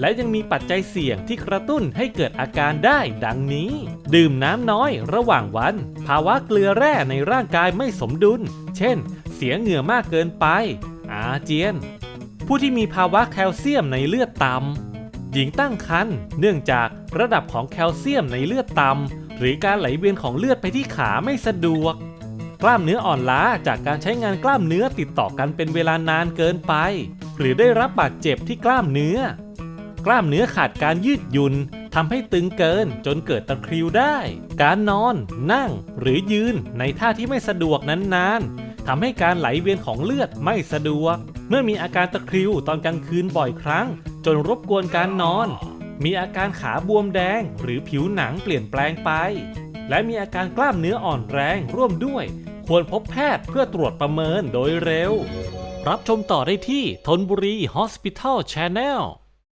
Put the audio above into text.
และยังมีปัจจัยเสี่ยงที่กระตุ้นให้เกิดอาการได้ดังนี้ ดื่มน้ำน้อยระหว่างวัน ภาวะเกลือแร่ในร่างกายไม่สมดุล เช่น เสียเหงื่อมากเกินไป อาเจียน ผู้ที่มีภาวะแคลเซียมในเลือดต่ำหญิงตั้งครรภ์เนื่องจากระดับของแคลเซียมในเลือดต่ำหรือการไหลเวียนของเลือดไปที่ขาไม่สะดวก กล้ามเนื้ออ่อนล้าจากการใช้งานกล้ามเนื้อติดต่อกันเป็นเวลานานเกินไป หรือได้รับบาดเจ็บที่กล้ามเนื้อ กล้ามเนื้อขาดการยืดหยุ่นทำให้ตึงเกินจนเกิดตะคริวได้ การนอน นั่ง หรือยืนในท่าที่ไม่สะดวกนั้นนานทำให้การไหลเวียนของเลือดไม่สะดวก เมื่อมีอาการตะคริวตอนกลางคืนบ่อยครั้ง จนรบกวนการนอน มีอาการขาบวมแดง หรือผิวหนังเปลี่ยนแปลงไป และมีอาการกล้ามเนื้ออ่อนแรงร่วมด้วย ควรพบแพทย์เพื่อตรวจประเมินโดยเร็ว รับชมต่อได้ที่ทนบุรี Hospital Channel